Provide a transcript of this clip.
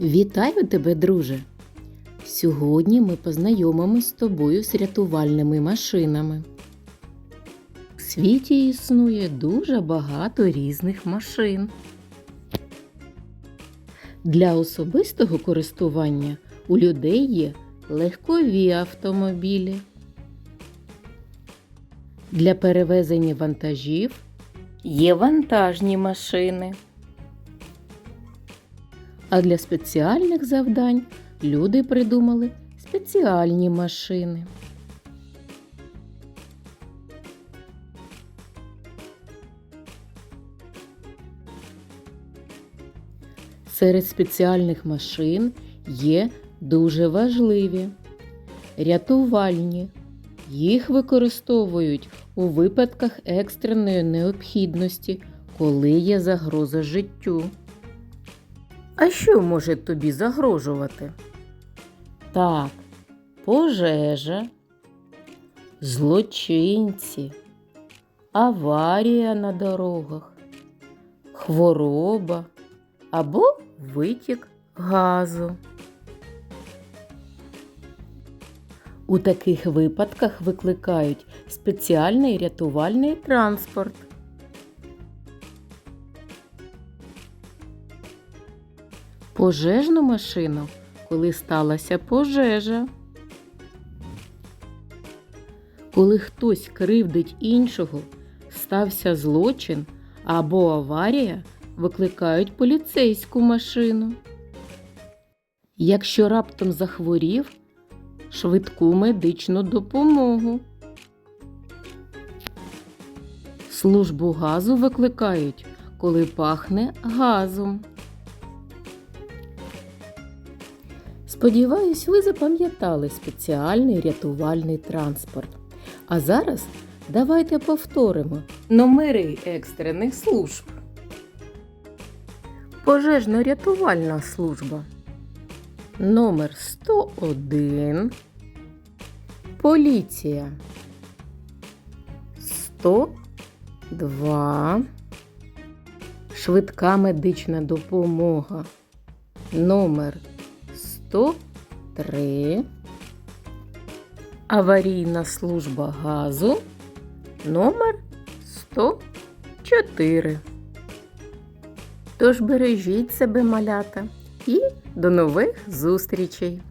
Вітаю тебе, друже! Сьогодні ми познайомимось з тобою з рятувальними машинами. У світі існує дуже багато різних машин. Для особистого користування у людей є легкові автомобілі. Для перевезення вантажів є вантажні машини. А для спеціальних завдань люди придумали спеціальні машини. Серед спеціальних машин є дуже важливі рятувальні. Їх використовують у випадках екстреної необхідності, коли є загроза життю. А що може тобі загрожувати? Так, пожежа, злочинці, аварія на дорогах, хвороба або витік газу. У таких випадках викликають спеціальний рятувальний транспорт. Пожежну машину, коли сталася пожежа. Коли хтось кривдить іншого, стався злочин або аварія, викликають поліцейську машину. Якщо раптом захворів, швидку медичну допомогу. Службу газу викликають, коли пахне газом. Сподіваюсь, ви запам'ятали спеціальний рятувальний транспорт. А зараз давайте повторимо номери екстрених служб. Пожежно-рятувальна служба. Номер 101. Поліція. 102. Швидка медична допомога. Номер 103. Аварійна служба газу. Номер 104. Тож бережіть себе, малята, і до нових зустрічей!